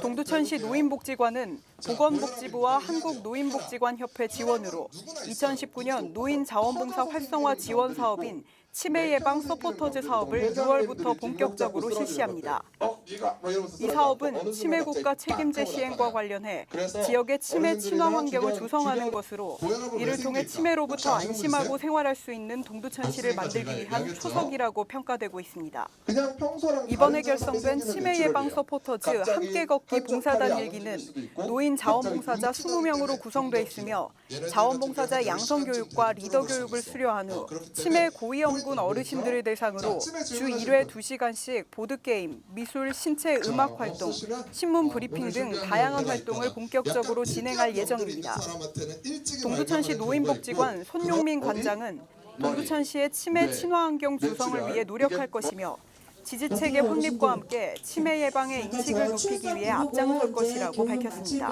동두천시 노인복지관은 보건복지부와 한국노인복지관협회 지원으로 2019년 노인 자원봉사 활성화 지원 사업인 치매 예방 서포터즈 사업을 6월부터 본격적으로 실시합니다. 이 사업은 치매 국가 책임제 시행과 관련해 지역의 치매 친화 환경을 조성하는 것으로 이를 통해 치매로부터 안심하고 생활할 수 있는 동두천시를 만들기 위한 초석이라고 평가되고 있습니다. 이번에 결성된 치매 예방 서포터즈 함께 걷기 봉사단 일기는 노인 자원봉사자 20명으로 구성돼 있으며 자원봉사자 양성 교육과 리더 교육을 수료한 후 치매 고위험 군 어르신들을 대상으로 주 1회 2시간씩 보드게임, 미술, 신체 음악 활동, 신문 브리핑 등 다양한 활동을 본격적으로 진행할 예정입니다. 동두천시 노인복지관 손용민 관장은 동두천시의 치매 친화 환경 조성을 위해 노력할 것이며 지지체계 확립과 함께 치매 예방의 인식을 높이기 위해 앞장설 것이라고 밝혔습니다.